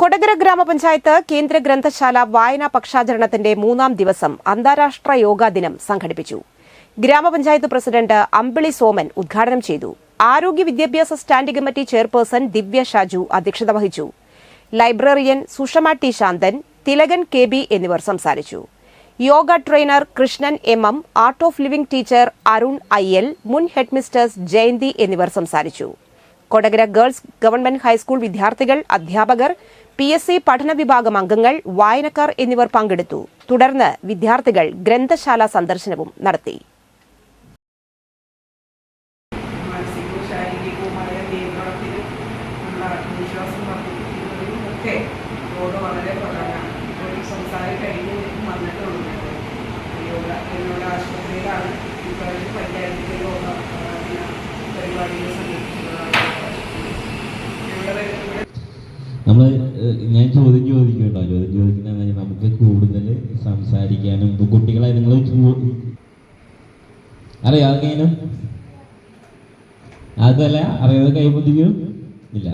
കൊടകര ഗ്രാമപഞ്ചായത്ത് കേന്ദ്ര ഗ്രന്ഥശാല വായനാ പക്ഷാചരണത്തിന്റെ മൂന്നാം ദിവസം അന്താരാഷ്ട്ര യോഗാ ദിനം സംഘടിപ്പിച്ചു. ഗ്രാമപഞ്ചായത്ത് പ്രസിഡന്റ് അമ്പിളി സോമൻ ഉദ്ഘാടനം ചെയ്തു. ആരോഗ്യ വിദ്യാഭ്യാസ standing committee chairperson Divya Shaju അധ്യക്ഷത വഹിച്ചു. Librarian Sushama T Shanthan Thilakan K B എന്നിവർ സംസാരിച്ചു. Yoga trainer Krishnan M M art of living teacher Arun Ayyal മുൻ ഹെഡ്മിസ്റ്റേഴ്സ് ജയന്തി എന്നിവർ സംസാരിച്ചു. കൊടകര ഗേൾസ് ഗവൺമെന്റ് ഹൈസ്കൂൾ വിദ്യാർത്ഥികൾ അധ്യാപകർ പി എസ് സി പഠന വിഭാഗം അംഗങ്ങൾ വായനക്കാർ എന്നിവർ പങ്കെടുത്തു. തുടർന്ന് വിദ്യാർത്ഥികൾ ഗ്രന്ഥശാല സന്ദർശനവും നടത്തി. മാനസികവും നമ്മൾ ഞാൻ ചോദ്യം ചോദിക്കും കേട്ടോ ചോദ്യം ചോദിക്കുന്ന നമുക്ക് കൂടുതൽ സംസാരിക്കാനും കുട്ടികളെ നിങ്ങൾ അറിയാതെ അതെങ്ങനെയാണ് അതല്ല അറിയാതെ കൈബന്ധിക്കും ഇല്ല.